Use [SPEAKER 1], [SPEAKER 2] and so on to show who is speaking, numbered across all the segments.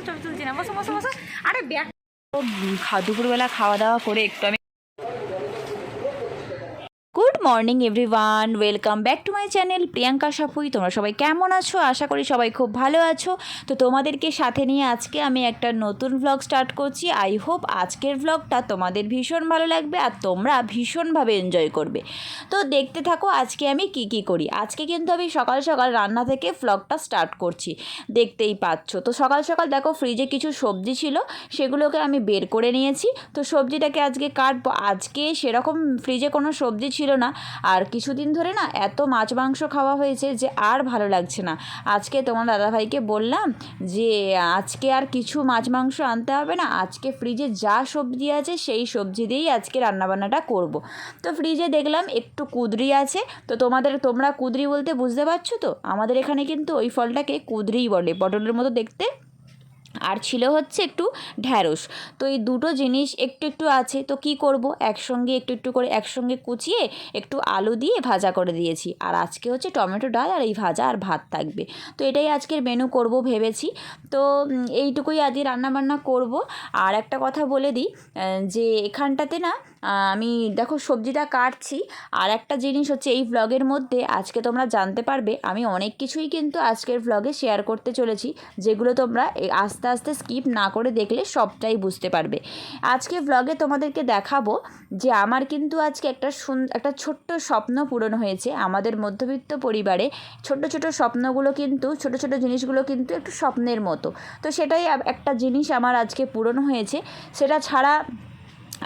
[SPEAKER 1] ছবি তুলছি না আরে ব্যাগ। দুপুরবেলা খাওয়া দাওয়া করে একটু আমি morning everyone, welcome back to my channel Priyanka Saphui. তোমরা সবাই কেমন আছো? আশা করি সবাই খুব ভালো আছো। তো তোমাদেরকে সাথে নিয়ে আজকে আমি একটা নতুন ভ্লগ স্টার্ট করছি। আই হোপ আজকের ভ্লগটা তোমাদের ভীষণ ভালো লাগবে আর তোমরা ভীষণভাবে এনজয় করবে। তো দেখতে থাকো আজকে আমি কি কি করি। আজকে কিন্তু আমি সকাল সকাল রান্না থেকে ভ্লগটা স্টার্ট করছি। দেখতেই পাচ্ছ। তো সকাল সকাল দেখো ফ্রিজে কিছু সবজি ছিল, সেগুলোকে আমি বের করে নিয়েছি। তো সবজিটাকে আজকে কাটবো। আজকে সেরকম ফ্রিজে কোনো সবজি ছিল না। আর কিছুদিন ধরে না এত মাছ মাংস খাওয়া হয়েছে যে আর ভালো লাগছে না। আজকে তোমার দাদাভাইকে বললাম যে, আজকে আর কিছু মাছ মাংস আনতে হবে না। আজকে ফ্রিজে যা সবজি আছে সেই সবজি দিয়েই আজকে রান্নাবান্নাটা করব। তো ফ্রিজে দেখলাম একটু কুদরি আছে। তো তোমাদের, তোমরা কুদরি বলতে বুঝতে পারছ তো? আমাদের এখানে কিন্তু ওই ফলটাকে কুদরিই বলে, পটলের মতো দেখতে। আর ছিল হচ্ছে একটু ঢ্যাঁড়স। তো এই দুটো জিনিস একটু একটু আছে, তো কি করব? একসঙ্গে একটু একটু করে একসঙ্গে কুচিয়ে একটু আলু দিয়ে ভাজা করে দিয়েছি। আর আজকে হচ্ছে টমেটো ডাল আর এই ভাজা আর ভাত থাকবে। তো এটাই আজকের মেনু করব ভেবেছি। তো এইটুকুই আজকে রান্নাবান্না করব। আর একটা কথা বলে দিই যে এখানটাতে না আমি দেখো সবজিটা কাটছি। আর একটা জিনিস হচ্ছে এই ভ্লগের মধ্যে আজকে তোমরা জানতে পারবে, আমি অনেক কিছুই কিন্তু আজকের ভ্লগে শেয়ার করতে চলেছি, যেগুলো তোমরা আস্তে আস্তে স্কিপ না করে দেখলে সবটাই বুঝতে পারবে। আজকে ভ্লগে তোমাদেরকে দেখাবো যে আমার কিন্তু আজকে একটা সুন, একটা ছোট্ট স্বপ্ন পূরণ হয়েছে আমাদের মধ্যবিত্ত পরিবারে। ছোট ছোট স্বপ্নগুলো কিন্তু, ছোট ছোট জিনিসগুলো কিন্তু একটু স্বপ্নের মতো। তো সেটাই একটা জিনিস আমার আজকে পূরণ হয়েছে। সেটা ছাড়া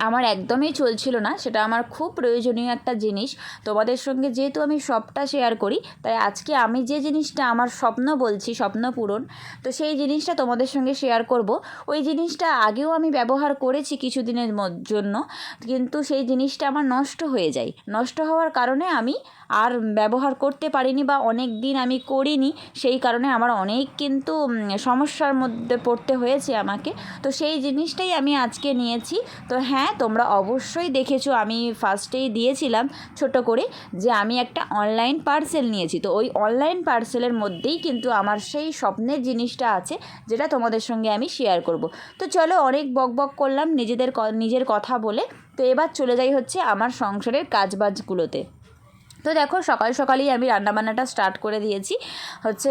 [SPEAKER 1] আমার একদমই চলছিল না, সেটা আমার খুব প্রয়োজনীয় একটা জিনিস। তোমাদের সঙ্গে যেহেতু আমি সবটা শেয়ার করি, তাই আজকে আমি যে জিনিসটা আমার স্বপ্ন বলছি, স্বপ্ন পূরণ, তো সেই জিনিসটা তোমাদের সঙ্গে শেয়ার করব। ওই জিনিসটা আগেও আমি ব্যবহার করেছি কিছুদিনের জন্য, কিন্তু সেই জিনিসটা আমার নষ্ট হয়ে যায়। নষ্ট হওয়ার কারণে আমি আর ব্যবহার করতে পারিনি বা অনেক দিন আমি করিনি, সেই কারণে আমার অনেক কিন্তু সমস্যার মধ্যে পড়তে হয়েছে আমাকে। তো সেই জিনিসটাই আমি আজকে নিয়েছি। তো হ্যাঁ তোমরা অবশ্যই দেখেছ, আমি ফার্স্টেই দিয়েছিলাম ছোট করে যে আমি একটা অনলাইন পার্সেল নিয়েছি। তো ওই অনলাইন পার্সেলের মধ্যেই কিন্তু আমার সেই স্বপ্নের জিনিসটা আছে, যেটা তোমাদের সঙ্গে আমি শেয়ার করব। তো চলো অনেক বক বক করলাম নিজেদের নিজের কথা বলে। তো এবার চলে যাই হচ্ছে আমার সংসারের কাজবাজগুলোতে। তো দেখো, সকাল সকালেই আমি রান্নাবান্নাটা স্টার্ট করে দিয়েছি। হচ্ছে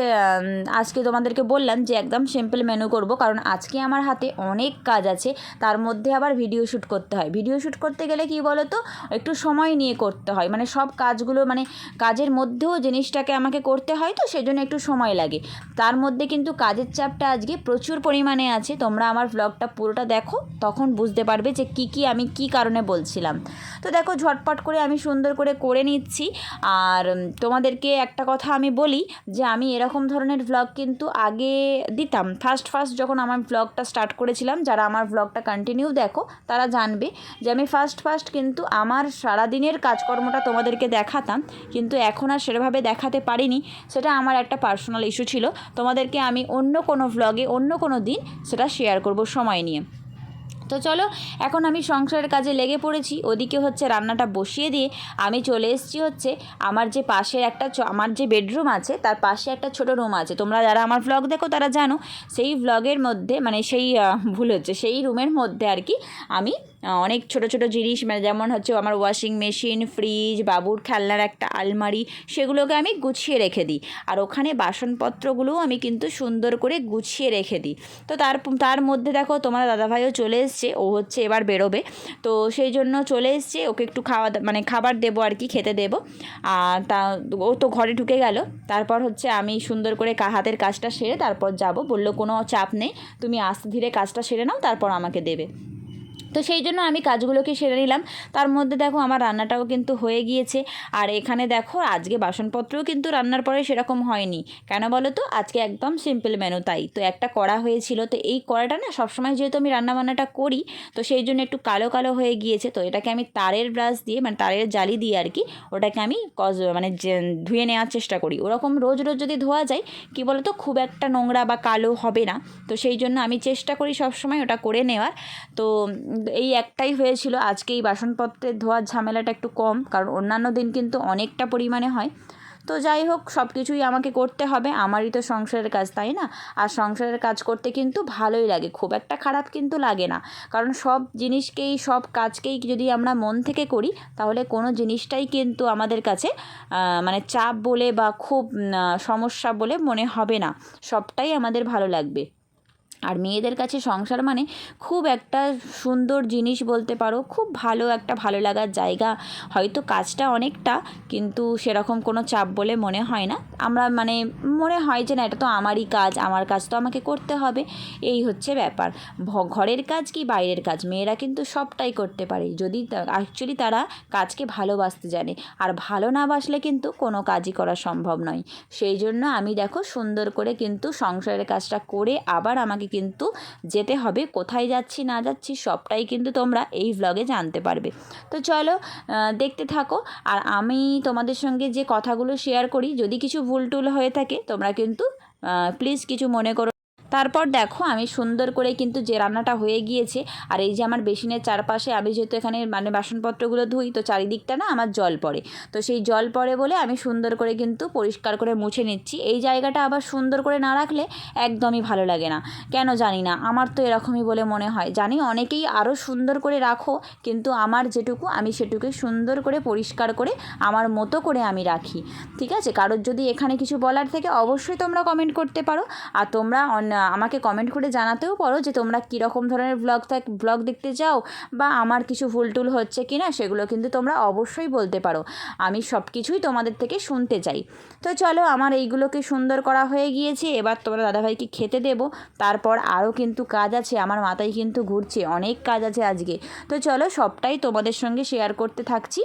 [SPEAKER 1] আজকে তোমাদেরকে বললাম যে একদম সিম্পল মেনু করব, কারণ আজকে আমার হাতে অনেক কাজ আছে, তার মধ্যে আবার ভিডিও শ্যুট করতে হয়। ভিডিও শ্যুট করতে গেলে কি বলো তো একটু সময় নিয়ে করতে হয়। মানে সব কাজগুলো মানে কাজের মধ্যেও জিনিসটাকে আমাকে করতে হয় তো, সেজন্য একটু সময় লাগে। তার মধ্যে কিন্তু কাজের চাপটা আজকে প্রচুর পরিমাণে আছে। তোমরা আমার ব্লগটা পুরোটা দেখো, তখন বুঝতে পারবে যে কি কি আমি কি কারণে বলছিলাম। তো দেখো, ঝটপট করে আমি সুন্দর করে করে নিচ্ছি। আর তোমাদেরকে একটা কথা আমি বলি যে আমি এরকম ধরনের ভ্লগ কিন্তু আগে দিতাম। ফার্স্ট ফার্স্ট যখন আমার ভ্লগটা স্টার্ট করেছিলাম, যারা আমার ভ্লগটা কন্টিনিউ দেখো, তারা জানবে যে আমি ফার্স্ট ফার্স্ট কিন্তু আমার সারাদিনের কাজকর্মটা তোমাদেরকে দেখাতাম, কিন্তু এখন আর সেভাবে দেখাতে পারিনি। সেটা আমার একটা পার্সোনাল ইস্যু ছিল। তোমাদেরকে আমি অন্য কোনো ভ্লগে অন্য কোনো দিন সেটা শেয়ার করব সময় নিয়ে। তো চলো, এখন আমি সংসারের কাজে লেগে পড়েছি। ওদিকে হচ্ছে রান্নাটা বসিয়ে দিয়ে আমি চলে এসেছি হচ্ছে আমার যে পাশের একটা আমার যে বেডরুম আছে, তার পাশে একটা ছোট রুম আছে। তোমরা যারা আমার ভ্লগ দেখো, তারা জানো, সেই ভ্লগের মধ্যে মানে সেই ভুল হচ্ছে, সেই রুমের মধ্যে আর কি আমি অনেক ছোট ছোট জিনিস মানে যেমন হচ্ছে আমার ওয়াশিং মেশিন ফ্রিজ বাবুর খেলনার একটা আলমারি, সেগুলোকে আমি গুছিয়ে রেখে দিই। আর ওখানে বাসনপত্রগুলোও আমি কিন্তু সুন্দর করে গুছিয়ে রেখে দিই। তো তার তার মধ্যে দেখো তোমার দাদাভাইও চলে এসছে, ও হচ্ছে এবার বেরোবে। তো সেই জন্য চলে এসছে, ওকে একটু খাওয়া মানে খাবার দেবো আর কি, খেতে দেবো। আর তা ও তো ঘরে ঢুকে গেল। তারপর হচ্ছে আমি সুন্দর করে হাতের কাজটা সেরে তারপর যাব। বলল কোনো চাপ নেই, তুমি আস্তে ধীরে কাজটা সেরে নাও, তারপর আমাকে দেবে। তো সেই জন্য আমি কাজগুলোকে সেরে নিলাম। তার মধ্যে দেখো আমার রান্নাটাও কিন্তু হয়ে গিয়েছে। আর এখানে দেখো আজকে বাসনপত্রও কিন্তু রান্নার পরে সেরকম হয়নি। কেন বলো তো? আজকে একদম সিম্পল মেনু তাই। তো একটা কড়া হয়েছিল। তো এই কড়াটা না সবসময় যেহেতু আমি রান্নাবান্নাটা করি, তো সেই জন্য একটু কালো কালো হয়ে গিয়েছে। তো এটাকে আমি তারের ব্রাশ দিয়ে মানে তারের জালি দিয়ে আর কি, ওটাকে আমি কজ মানে ধুয়ে নেওয়ার চেষ্টা করি। ওরকম রোজ রোজ যদি ধোয়া যায়, কি বলো তো খুব একটা নোংরা বা কালো হবে না। তো সেই জন্য আমি চেষ্টা করি সবসময় ওটা করে নেওয়ার। তো এই একটাই হয়েছিল। আজকে এই বাসনপত্রের ধোয়ার ঝামেলাটা একটু কম, কারণ অন্যান্য দিন কিন্তু অনেকটা পরিমাণে হয়। তো যাই হোক সব কিছুই আমাকে করতে হবে। আমারই তো সংসারের কাজ, তাই না? আর সংসারের কাজ করতে কিন্তু ভালোই লাগে। খুব একটা খারাপ কিন্তু লাগে না। কারণ সব জিনিসকেই, সব কাজকেই যদি আমরা মন থেকে করি, তাহলে কোনো জিনিসটাই কিন্তু আমাদের কাছে মানে চাপ বলে বা খুব সমস্যা বলে মনে হবে না। সবটাই আমাদের ভালো লাগবে। আর মেয়েদের কাছে সংসার মানে খুব একটা সুন্দর জিনিস বলতে পারো, খুব ভালো একটা ভালো লাগার জায়গা। হয়তো কাজটা অনেকটা, কিন্তু সেরকম কোনো চাপ বলে মনে হয় না। আমরা মানে মনে হয় যে না, এটা তো আমারই কাজ, আমার কাজ তো আমাকে করতে হবে। এই হচ্ছে ব্যাপার। ঘরের কাজ কি বাইরের কাজ? মেয়েরা কিন্তু সবটাই করতে পারে। যদি অ্যাকচুয়ালি তারা কাজকে ভালোবাসতে জানে। আর ভালো না বাসলে কিন্তু কোনো কাজই করা সম্ভব নয়। সেই জন্য আমি দেখো সুন্দর করে কিন্তু সংসারের কাজটা করে আবার আমাকে কিন্তু যেতে হবে, কোথায় যাচ্ছি, না যাচ্ছি, সবটাই কিন্তু তোমরা এই ভ্লগে জানতে পারবে। তো চলো দেখতে থাকো। আর আমি তোমাদের সঙ্গে যে কথাগুলো শেয়ার করি, যদি কিছু ভুল টুল হয়ে থাকে, তোমরা কিন্তু প্লিজ কিছু মনে করো তারপর দেখো আমি সুন্দর করে কিন্তু যে রান্নাটা হয়ে গিয়েছে, আর এই যে আমার বেসিনের চারপাশে আমি যেহেতু এখানে মানে বাসনপত্রগুলো ধুই, তো চারিদিকটা না আমার জল পড়ে। তো সেই জল পড়ে বলে আমি সুন্দর করে কিন্তু পরিষ্কার করে মুছে নিচ্ছি। এই জায়গাটা আবার সুন্দর করে না রাখলে একদমই ভালো লাগে না। কেন জানি না, আমার তো এরকমই বলে মনে হয়। জানি অনেকেই আরও সুন্দর করে রাখো, কিন্তু আমার যেটুকু আমি সেটুকুই সুন্দর করে পরিষ্কার করে আমার মতো করে আমি রাখি। ঠিক আছে? কারোর যদি এখানে কিছু বলার থেকে অবশ্যই তোমরা কমেন্ট করতে পারো। আর তোমরা আমাকে কমেন্ট করে জানাতেও পারো যে তোমরা কীরকম ধরনের ব্লগ থাক ব্লগ দেখতে চাও বা আমার কিছু ভুল টুল হচ্ছে কি না সেগুলো কিন্তু তোমরা অবশ্যই বলতে পারো। আমি সব কিছুই তোমাদের থেকে শুনতে চাই। তো চলো আমার এইগুলোকে সুন্দর করা হয়ে গিয়েছে। এবার তোমরা দাদাভাইকে খেতে দেবো। তারপর আরও কিন্তু কাজ আছে। আমার মাথায় কিন্তু ঘুরছে। অনেক কাজ আছে আজকে। তো চলো সবটাই তোমাদের সঙ্গে শেয়ার করতে থাকছি।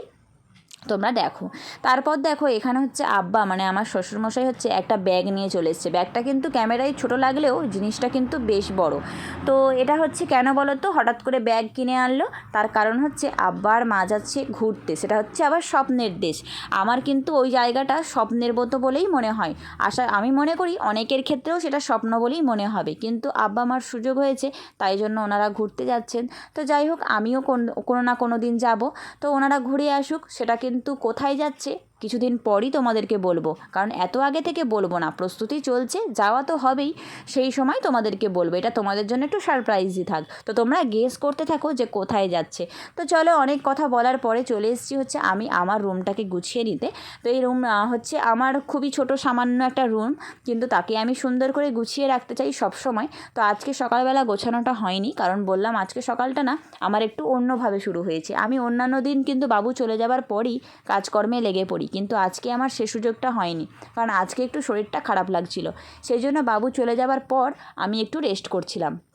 [SPEAKER 1] তোমরা দেখো। তারপর দেখো, এখানে হচ্ছে আব্বা মানে আমার শ্বশুরমশাই হচ্ছে একটা ব্যাগ নিয়ে চলে এসছে। ব্যাগটা কিন্তু ক্যামেরায় ছোট লাগলেও জিনিসটা কিন্তু বেশ বড়। তো এটা হচ্ছে কেন বলো তো হঠাৎ করে ব্যাগ কিনে আনলো। তার কারণ হচ্ছে আব্বার মা যাচ্ছে ঘুরতে। সেটা হচ্ছে আবার স্বপ্নের দেশ। আমার কিন্তু ওই জায়গাটা স্বপ্নের মতো বলেই মনে হয়। আশা, আমি মনে করি অনেকের ক্ষেত্রেও সেটা স্বপ্ন বলেই মনে হবে। কিন্তু আব্বা আমার সুযোগ হয়েছে, তাই জন্য ওনারা ঘুরতে যাচ্ছেন। তো যাই হোক, আমিও কোন- কোনো না কোনো দিন যাব। তো ওনারা ঘুরে আসুক, সেটা কিন্তু কোথায় যাচ্ছে? কিছুদিন পরই তোমাদেরকে বলব। কারণ এত আগে থেকে বলব না, প্রস্তুতি চলছে, যাওয়া তো হবেই, সেই সময় তোমাদেরকে বলব। এটা তোমাদের জন্য একটু সারপ্রাইজই থাক। তো তোমরা গেস করতে থাকো যে কোথায় যাচ্ছে। তো চলো অনেক কথা বলার পরে চলে এসেছি হচ্ছে আমি আমার রুমটাকে গুছিয়ে নিতে। তো এই রুম হচ্ছে আমার খুবই ছোট সামান্য একটা রুম কিন্তু তাকে আমি সুন্দর করে গুছিয়ে রাখতে চাই সব সময় তো আজকে সকালবেলা গোছানোটা হয়নি, কারণ বললাম আজকে সকালটা না আমার একটু অন্যভাবে শুরু হয়েছে। আমি অন্যান্য দিন কিন্তু বাবু চলে যাবার পরই কাজকর্মে লেগে পড়ি। কিন্তু আজকে আমার সে সুযোগটা হয়নি। কারণ আজকে একটু শরীরটা খারাপ লাগছিল। সেই জন্য বাবু চলে যাবার পর আমি একটু রেস্ট করছিলাম।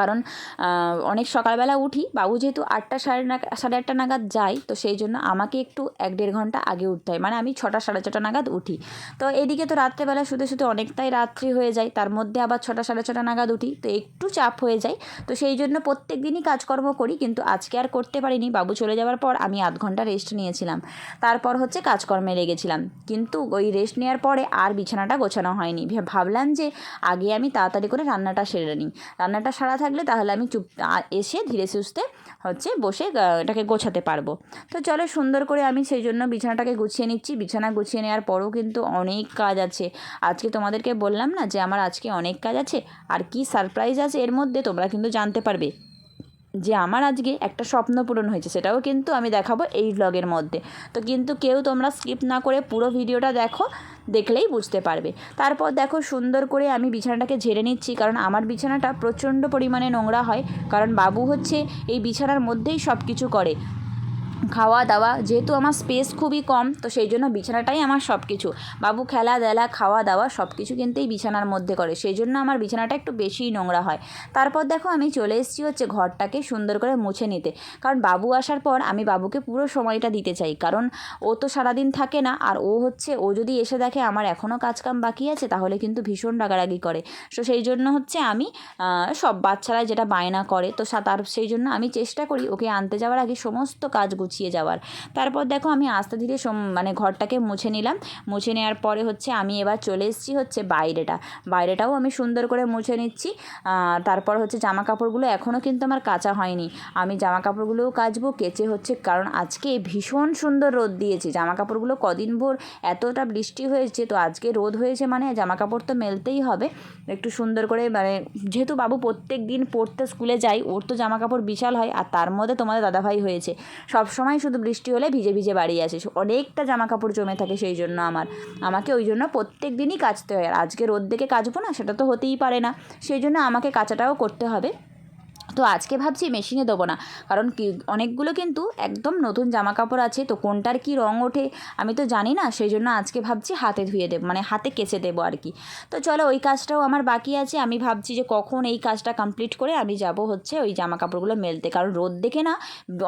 [SPEAKER 1] কারণ অনেক সকালবেলা উঠি, বাবু যেহেতু আটটা সাড়ে না সাড়ে আটটা নাগাদ যাই তো সেই জন্য আমাকে একটু এক দেড় ঘণ্টা আগে উঠতে হয়। মানে আমি ছটা, সাড়ে ছটা নাগাদ উঠি। তো এদিকে তো রাত্রেবেলা শুতে শুতে অনেকটাই রাত্রি হয়ে যায়, তার মধ্যে আবার ছটা, সাড়ে ছটা নাগাদ উঠি, তো একটু চাপ হয়ে যায়। তো সেই জন্য প্রত্যেক দিনই কাজকর্ম করি, কিন্তু আজকে আর করতে পারিনি। বাবু চলে যাওয়ার পর আমি আধ ঘণ্টা রেস্ট নিয়েছিলাম। তারপর হচ্ছে কাজকর্মে লেগেছিলাম। কিন্তু ওই রেস্ট নেওয়ার পরে আর বিছানাটা গোছানো হয়নি। ভাবলাম যে আগে আমি তাড়াতাড়ি করে রান্নাটা সেরে নিই। রান্নাটা সারা থাকলে তাহলে আমি চুপ এসে ধীরে সুস্থে হচ্ছে বসে এটাকে গোছাতে পারব। তো চলো সুন্দর করে আমি সেই জন্য বিছানাটাকে গুছিয়ে নিচ্ছি। বিছানা গুছিয়ে নেওয়ার পরেও কিন্তু অনেক কাজ আছে। আজকে তোমাদেরকে বললাম না যে আমার আজকে অনেক কাজ আছে। আর কি সারপ্রাইজ আছে এর মধ্যে তোমরা কিন্তু জানতে পারবে। যে আমার আজকে একটা স্বপ্ন পূরণ হয়েছে, সেটাও কিন্তু আমি দেখাবো এই ব্লগের মধ্যে। তো কিন্তু কেউ তোমরা স্কিপ না করে পুরো ভিডিওটা দেখো। দেখলেই বুঝতে পারবে। তারপর দেখো সুন্দর করে আমি বিছানাটাকে ঝেড়ে নিচ্ছি, কারণ আমার বিছানাটা প্রচণ্ড পরিমাণে নোংরা হয়, কারণ বাবু হচ্ছে এই বিছানার মধ্যেই সব কিছু করে। খাওয়া দাওয়া, যেহেতু আমার স্পেস খুবই কম, তো সেই জন্য বিছানাটাই আমার সব কিছু বাবু খেলা দেলা খাওয়া দাওয়া সব কিছু কিন্তু এই বিছানার মধ্যে করে। সেই জন্য আমার বিছানাটা একটু বেশিই নোংরা হয়। তারপর দেখো আমি চলে এসেছি হচ্ছে ঘরটাকে সুন্দর করে মুছে নিতে। কারণ বাবু আসার পর আমি বাবুকে পুরো সময়টা দিতে চাই। কারণ ও তো সারাদিন থাকে না, আর ও হচ্ছে, ও যদি এসে দেখে আমার এখনও কাজকাম বাকি আছে, তাহলে কিন্তু ভীষণ রাগারাগি করে। তো সেই জন্য হচ্ছে আমি সব বাচ্চারা যেটা বায়না করে, তো সা- তার, সেই জন্য আমি চেষ্টা করি ওকে আনতে যাওয়ার আগে সমস্ত কাজ গুছিয়ে গুছিয়ে যাওয়ার। তারপর দেখো আমি আস্তে ধীরে মানে ঘরটাকে মুছে নিলাম। মুছে নেওয়ার পরে হচ্ছে আমি এবার চলে এসেছি হচ্ছে বাইরেটা। বাইরেটাও আমি সুন্দর করে মুছে নিচ্ছি। তারপর হচ্ছে জামা কাপড়গুলো এখনও কিন্তু আমার কাচা হয়নি। আমি জামা কাপড়গুলোও কাচবো, কেচে হচ্ছে, কারণ আজকে ভীষণ সুন্দর রোদ দিয়েছে। জামা কাপড়গুলো কদিন ভোর এতটা বৃষ্টি হয়েছে, তো আজকে রোদ হয়েছে মানে জামা কাপড় তো মেলতেই হবে। একটু সুন্দর করে মানে যেহেতু বাবু প্রত্যেক দিন পড়তে স্কুলে যাই ওর তো জামা কাপড় বিশাল হয়, আর তার মধ্যে তোমাদের দাদাভাই হয়েছে। সব সময় শুধু বৃষ্টি হলে ভিজে ভিজে বাড়ি আসে। অনেকটা জামা কাপড় জমে থাকে সেই জন্য আমার। আমাকে ওই জন্য প্রত্যেক দিনই কাচতে হয়। আর আজকে রোদ দেখে কাচবো না, সেটা তো হতেই পারে না। সেই জন্য আমাকে কাচাটাও করতে হবে। তো আজকে ভাবছি মেশিনে দেবো না। কারণ কি, অনেকগুলো কিন্তু একদম নতুন জামা কাপড় আছে, তো কোনটার কি রং ওঠে আমি তো জানি না, সেই জন্য আজকে ভাবছি হাতে ধুয়ে দেবো মানে হাতে কেচে দেবো আর কি। তো চলো ওই কাজটাও আমার বাকি আছে, আমি ভাবছি যে কখন এই কাজটা কমপ্লিট করে আমি যাব হচ্ছে ওই জামা কাপড়গুলো মেলতে। কারণ রোদ দেখে না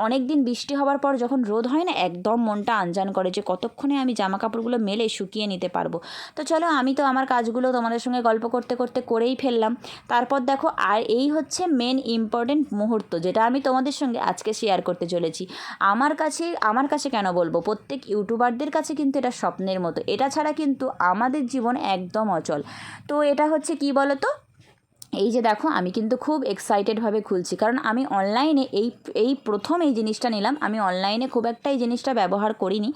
[SPEAKER 1] অনেক দিন বৃষ্টি হওয়ার পর যখন রোদ হয় না, একদম মনটা আনজান করে যে কতক্ষণে আমি জামা কাপড়গুলো মেলে শুকিয়ে নিতে পারব। তো চলো আমি তো আমার কাজগুলো তোমাদের সঙ্গে গল্প করতে করতে করেই ফেললাম। তারপর দেখো, আর এই হচ্ছে মেন ইম্পর্টেন্ট মুহূর্ত, যেটা আমি তোমাদের সঙ্গে আজকে শেয়ার করতে চলেছি। আমার কাছে আমার কাছে কেন বলব? প্রত্যেক ইউটিউবারদের কাছে কিন্তু এটা স্বপ্নের মতো। এটা ছাড়া কিন্তু আমাদের জীবন একদম অচল। তো এটা হচ্ছে কি বলতো? এই যে দেখো, আমি কিন্তু খুব এক্সাইটেডভাবে খুলছি। কারণ আমি অনলাইনে এই এই প্রথম এই জিনিসটা নিলাম। আমি অনলাইনে খুব একটা এই জিনিসটা ব্যবহার করিনি।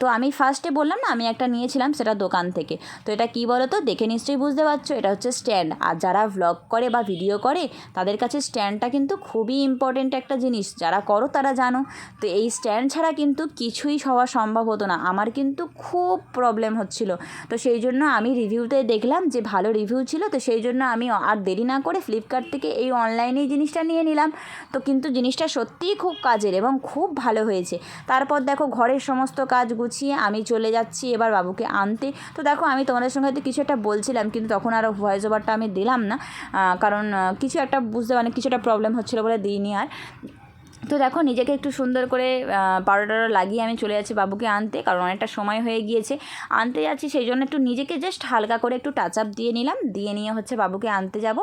[SPEAKER 1] তো আমি ফার্স্টে বললাম না, আমি একটা নিয়েছিলাম সেটা দোকান থেকে। তো এটা কি বলো তো দেখে নিশ্চয়ই বুঝতে পারছ, এটা হচ্ছে স্ট্যান্ড আর যারা ভ্লগ করে বা ভিডিও করে, তাদের কাছে স্ট্যান্ডটা কিন্তু খুবই ইম্পর্টেন্ট একটা জিনিস। যারা করো, তারা জানো। তো এই স্ট্যান্ড ছাড়া কিন্তু কিছুই হওয়া সম্ভব হতো না। আমার কিন্তু খুব প্রবলেম হচ্ছিল। তো সেই জন্য আমি রিভিউতে দেখলাম যে ভালো রিভিউ ছিল, তো সেই জন্য আমি আর দেরি না করে ফ্লিপকার্ট থেকে এই অনলাইনেই জিনিসটা নিয়ে নিলাম। তো কিন্তু জিনিসটা সত্যিই খুব কাজের এবং খুব ভালো হয়েছে। তারপর দেখো ঘরের সমস্ত কাজ গুছিয়ে আমি চলে যাচ্ছি এবার বাবুকে আনতে। তো দেখো আমি তোমাদের সঙ্গে হয়তো কিছু একটা বলছিলাম, কিন্তু তখন আরও ভয়েস ওভারটা আমি দিলাম না। কারণ কিছু একটা বুঝতে মানে কিছু একটা প্রবলেম হচ্ছিল বলে দিইনি আর। তো দেখো, নিজেকে একটু সুন্দর করে পাউডার লাগিয়ে আমি চলে যাচ্ছি বাবুকে আনতে, কারণ অনেকটা সময় হয়ে গিয়েছে। আনতে যাচ্ছি সেই জন্য একটু নিজেকে জাস্ট হালকা করে একটু টাচ আপ দিয়ে নিলাম, দিয়ে নিয়ে হচ্ছে বাবুকে আনতে যাব।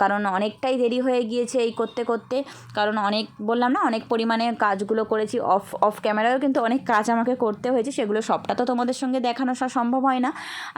[SPEAKER 1] কারণ অনেকটাই দেরি হয়ে গিয়েছে এই করতে করতে, কারণ অনেক, বললাম না, অনেক পরিমাণে কাজগুলো করেছি অফ অফ ক্যামেরায়ও কিন্তু অনেক কাজ আমাকে করতে হয়েছে, সেগুলো সবটা তো তোমাদের সঙ্গে দেখানো সম্ভব হয় না।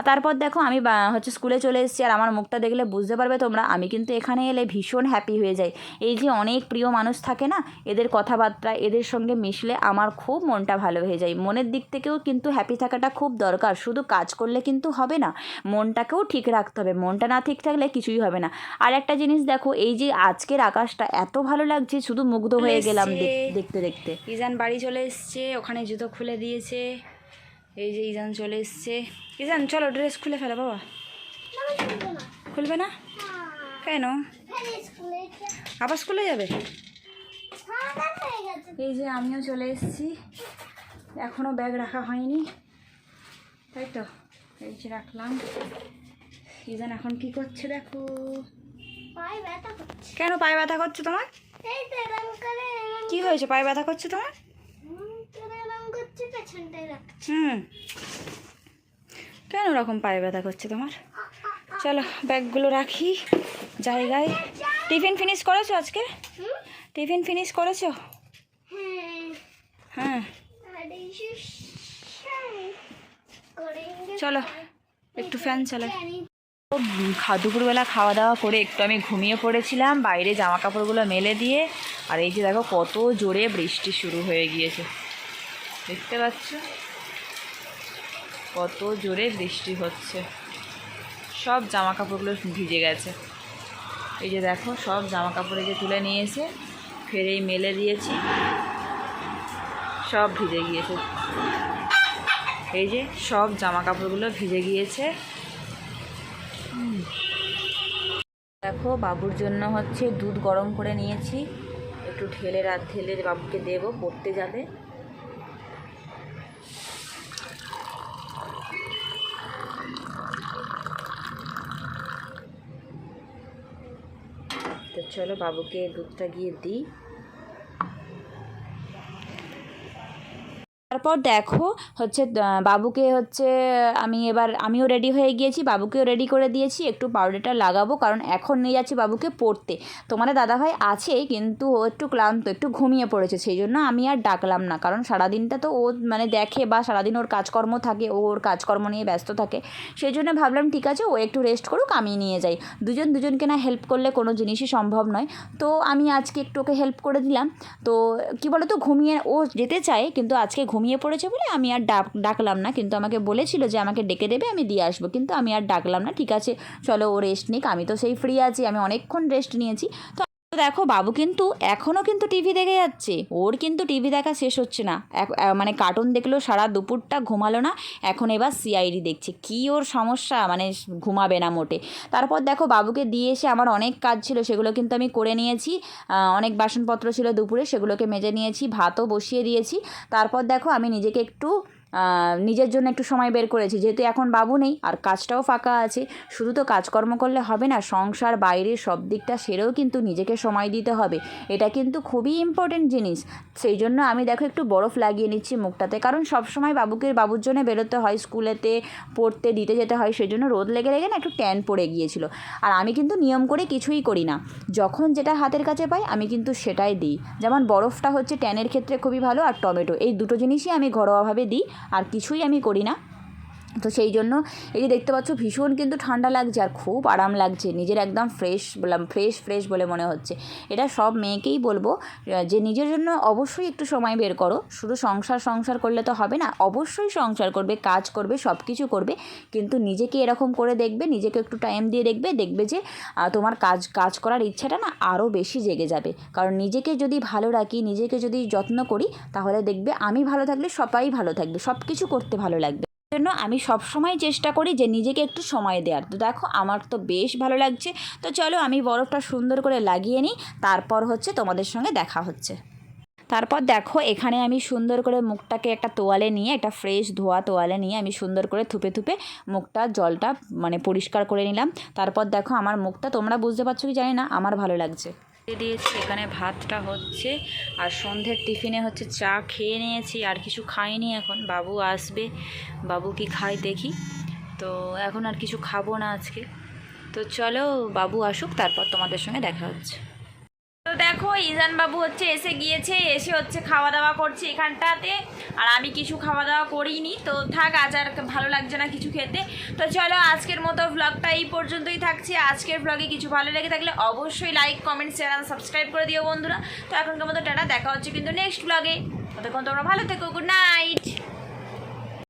[SPEAKER 1] তারপর দেখো, আমি হচ্ছে স্কুলে চলে এসেছি, আর আমার মুখটা দেখলে বুঝতে পারবে তোমরা, আমি কিন্তু এখানে এলে ভীষণ হ্যাপি হয়ে যাই। এই যে অনেক প্রিয় মানুষ থাকে না এদের কথাবার্তা এদের সঙ্গে মিশলে আমার খুব মনটা ভালো হয়ে যায়। মনের দিক থেকেও কিন্তু হ্যাপি থাকাটা খুব দরকার। শুধু কাজ করলে কিন্তু হবে না মনটাকেও ঠিক রাখতে হবে। মনটা না ঠিক থাকলে কিছুই হবে না। আর একটা জিনিস দেখো এই যে আজকের আকাশটা এত ভালো লাগছে শুধু মুগ্ধ হয়ে গেলাম দেখ- দেখতে দেখতে।
[SPEAKER 2] ইজান বাড়ি চলে এসছে ওখানে জুতো খুলে দিয়েছে। এই যে ইজান চলে এসছে। ইজান চলো ড্রেস খুলে ফেলো বাবা। খুলবে না? কেন? আবার স্কুলে যাবে? এই যে আমিও চলে এসেছি। এখনও ব্যাগ রাখা হয়নি। তাই তো এই যে রাখলাম। ইজান এখন কি করছে দেখো? কেন পায়ে ব্যথা করছে তোমার? কি হয়েছে পায়ে ব্যথা করছে তোমার? হুম। কেন ওরকম পায়ে ব্যথা করছে তোমার? চলো ব্যাগগুলো রাখি জায়গায়। টিফিন ফিনিশ করেছ আজকে? টিফিন ফিনিশ করেছ?
[SPEAKER 3] হ্যাঁ।
[SPEAKER 2] চলো, একটু ফ্যান চালাই।
[SPEAKER 1] দুপুরবেলা খাওয়া দাওয়া করে একটু আমি ঘুমিয়ে পড়েছিলাম, বাইরে জামা কাপড়গুলো মেলে দিয়ে। আর এই যে দেখো, কত জোরে বৃষ্টি শুরু হয়ে গিয়েছে। দেখতে পাচ্ছ? কত জোরে বৃষ্টি হচ্ছে। সব জামা কাপড়গুলো ভিজে গেছে। এই যে দেখো, সব জামা কাপড় এই যে তুলে নিয়েছে ফেরেই মেলে দিয়েছি। সব ভিজে গিয়েছে। এই যে সব জামা কাপড়গুলো ভিজে গিয়েছে। দেখো, বাবুর জন্য হচ্ছে দুধ গরম করে নিয়েছি। একটু ঢেলে রাত ঢেলে বাবুকে দেবো, পড়তে যাবে। তো চলো বাবুকে দুধটা গিয়ে দিই। তারপর দেখো হচ্ছে বাবুকে হচ্ছে, আমি এবার, আমিও রেডি হয়ে গিয়েছি, বাবুকেও রেডি করে দিয়েছি, একটু পাউডারটা লাগাবো, কারণ এখন নিয়ে যাচ্ছি বাবুকে পড়তে। তোমাদের দাদাভাই আছে, কিন্তু ও একটু ক্লান্ত, একটু ঘুমিয়ে পড়েছে, সেই জন্য আমি আর ডাকলাম না, কারণ সারাদিনটা তো ও মানে দেখে বা সারাদিন ওর কাজকর্ম থাকে, ও ওর কাজকর্ম নিয়ে ব্যস্ত থাকে। সেই জন্য ভাবলাম, ঠিক আছে, ও একটু রেস্ট করুক আমি নিয়ে যাই। দুজন, দুজনকে না হেল্প করলে কোনো জিনিসই সম্ভব নয়। তো আমি আজকে একটু ওকে হেল্প করে দিলাম। তো কি বলো তো ঘুমিয়ে, ও যেতে চায়, কিন্তু আজকে ঘুমিয়ে পড়েছে বলে আমি আর ডাক, ডাকলাম না। কিন্তু আমাকে বলেছিল যে আমাকে ডেকে দেবে, আমি দিয়ে আসব। কিন্তু আমি আর ডাকলাম না। ঠিক আছে, চলো ও রেস্ট নিক। আমি তো সেই ফ্রি আছি, আমি অনেকক্ষণ রেস্ট নিয়েছি। তো তো দেখো, বাবু কিন্তু এখনও কিন্তু টিভি দেখে যাচ্ছে। ওর কিন্তু টিভি দেখা শেষ হচ্ছে না। মানে কার্টুন দেখল সারা দুপুরটা, ঘুমালো না। এখন এবার সিআইডি দেখছে। কি ওর সমস্যা? মানে ঘুমাবে না মোটে। তারপর দেখো, বাবুকে দিয়ে এসে আমার অনেক কাজ ছিল, সেগুলো কিন্তু আমি করে নিয়েছি। অনেক বাসনপত্র ছিল দুপুরে, সেগুলোকে মেজে নিয়েছি, ভাতও বসিয়ে দিয়েছি। তারপর দেখো, আমি নিজেকে একটু নিজের জন্য একটু সময় বের করেছি। যেহেতু এখন বাবু নেই, আর কাজটাও ফাঁকা আছে, শুধু তো কাজকর্ম করলে হবে না, সংসার বাইরে সব দিকটা সেরেও কিন্তু নিজেকে সময় দিতে হবে। এটা কিন্তু খুবই ইম্পর্টেন্ট জিনিস। সেই জন্য আমি দেখো একটু বরফ লাগিয়ে নিচ্ছি মুখটাতে, কারণ সব সময় বাবুকে, বাবুর জন্য বেরোতে হয়, স্কুলেতে পড়তে, দিতে যেতে হয়, সেই জন্য রোদ লেগে লেগে না একটু ট্যান পড়ে গিয়েছিল। আর আমি কিন্তু নিয়ম করে কিছুই করি না। যখন যেটা হাতের কাছে পাই, আমি কিন্তু সেটাই দিই। যেমন বরফটা হচ্ছে ট্যানের ক্ষেত্রে খুবই ভালো, আর টমেটো, এই দুটো জিনিসই আমি ঘরোয়াভাবে দিই। আর কিছুই আমি করি না। তো সেই জন্য এই যে দেখতে পাচ্ছ ভীষণ কিন্তু ঠান্ডা লাগছে আর খুব আরাম লাগছে, নিজের একদম ফ্রেশ বললাম ফ্রেশ ফ্রেশ বলে মনে হচ্ছে। এটা সব মেয়েকেই বলব যে নিজের জন্য অবশ্যই একটু সময় বের করো। শুধু সংসার সংসার করলে তো হবে না, অবশ্যই সংসার করবে, কাজ করবে সব কিছু করবে, কিন্তু নিজেকে এরকম করে দেখবে, নিজেকে একটু টাইম দিয়ে দেখবে দেখবে যে তোমার কাজ কাজ করার ইচ্ছাটা না আরও বেশি জেগে যাবে। কারণ নিজেকে যদি ভালো রাখি, নিজেকে যদি যত্ন করি, তাহলে দেখবে আমি ভালো থাকলে সবাই ভালো থাকবে সব কিছু করতে ভালো লাগবে। জন্য আমি সব সময় চেষ্টা করি যে নিজেকে একটু সময় দেওয়ার। তো দেখো, আমার তো বেশ ভালো লাগছে। তো চলো আমি বরফটা সুন্দর করে লাগিয়ে নিই। তারপর হচ্ছে তোমাদের সঙ্গে দেখা হচ্ছে। তারপর দেখো, এখানে আমি সুন্দর করে মুখটাকে একটা তোয়ালে নিয়ে, একটা ফ্রেশ ধোয়া তোয়ালে নিয়ে আমি সুন্দর করে থুপে থুপে মুখটা, জলটা মানে পরিষ্কার করে নিলাম। তারপর দেখো, আমার মুখটা তোমরা বুঝতে পারছ কি জানি না, আমার ভালো লাগছে।
[SPEAKER 2] দিয়েছি, এখানে ভাতটা হচ্ছে। আর সন্ধ্যের টিফিনে হচ্ছে চা খেয়ে নিয়েছি, আর কিছু খাইনি এখন। বাবু আসবে, বাবু কি খায় দেখি। তো এখন আর কিছু খাব না আজকে। তো চলো, বাবু আসুক, তারপর তোমাদের সঙ্গে দেখা হচ্ছে। দেখো ইজান বাবু হচ্ছে এসে গিয়েছে, এসে হচ্ছে খাওয়া দাওয়া করছে এখানটাতে। আর আমি কিছু খাওয়া দাওয়া করিনি। তো থাক, আজ আর ভালো লাগছে না কিছু খেতে। তো চলো, আজকের মতো ভ্লগটা এই পর্যন্তই থাকছে। আজকের ভ্লগে কিছু ভালো লেগে থাকলে অবশ্যই লাইক কমেন্ট চ্যানেল সাবস্ক্রাইব করে দিও বন্ধুরা। তো এখনকার মতো টাটা, দেখা হচ্ছে কিন্তু নেক্সট ভ্লগে ততক্ষণ তোমরা ভালো থেকো গুড নাইট